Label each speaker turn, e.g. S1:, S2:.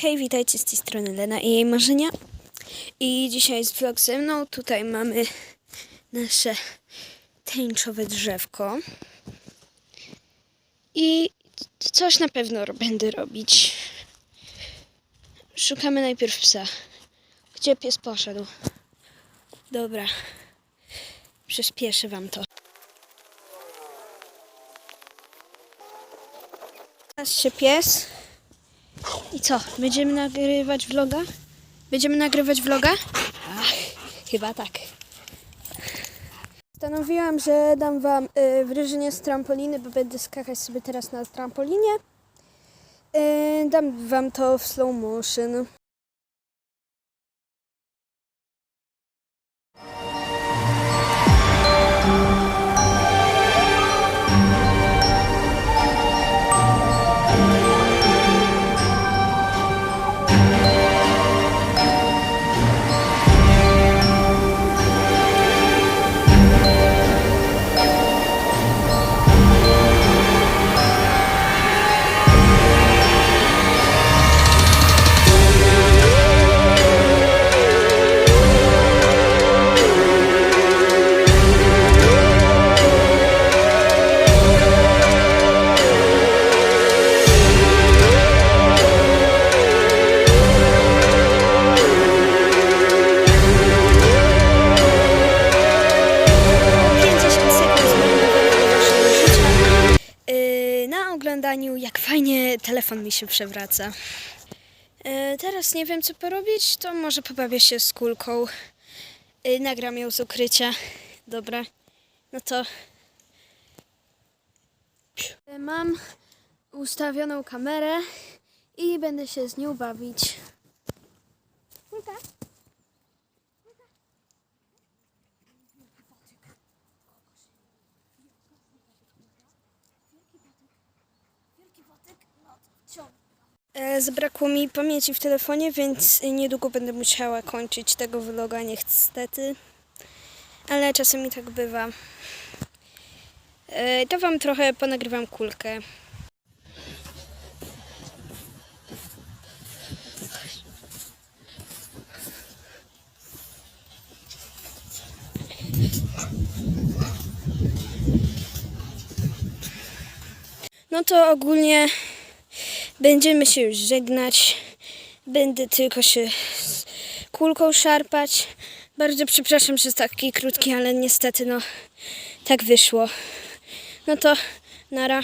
S1: Hej, witajcie z tej strony Lena i jej marzenia. I dzisiaj jest vlog ze mną. Tutaj mamy nasze tęczowe drzewko. I coś na pewno będę robić. Szukamy najpierw psa. Gdzie pies poszedł? Dobra. Przyspieszę wam to. Teraz się pies. I co? Będziemy nagrywać vloga? Będziemy nagrywać vloga? Ach, chyba tak. Stanowiłam, że dam wam y, wrażenie z trampoliny, bo będę skakać sobie teraz na trampolinie. Y, dam wam to w slow motion. Oglądaniu, jak fajnie telefon mi się przewraca. Yy, teraz nie wiem, co porobić, to może pobawię się z kulką. Yy, nagram ją z ukrycia. Dobra, no to... Yy, Mam ustawioną kamerę i będę się z nią bawić. E, Zabrakło mi pamięci w telefonie, więc niedługo będę musiała kończyć tego vloga, niestety. Ale czasem tak bywa. E, To wam trochę ponagrywam kulkę. No to ogólnie będziemy się już żegnać. Będę tylko się z kulką szarpać. Bardzo przepraszam, że taki krótki, ale niestety no tak wyszło. No to nara.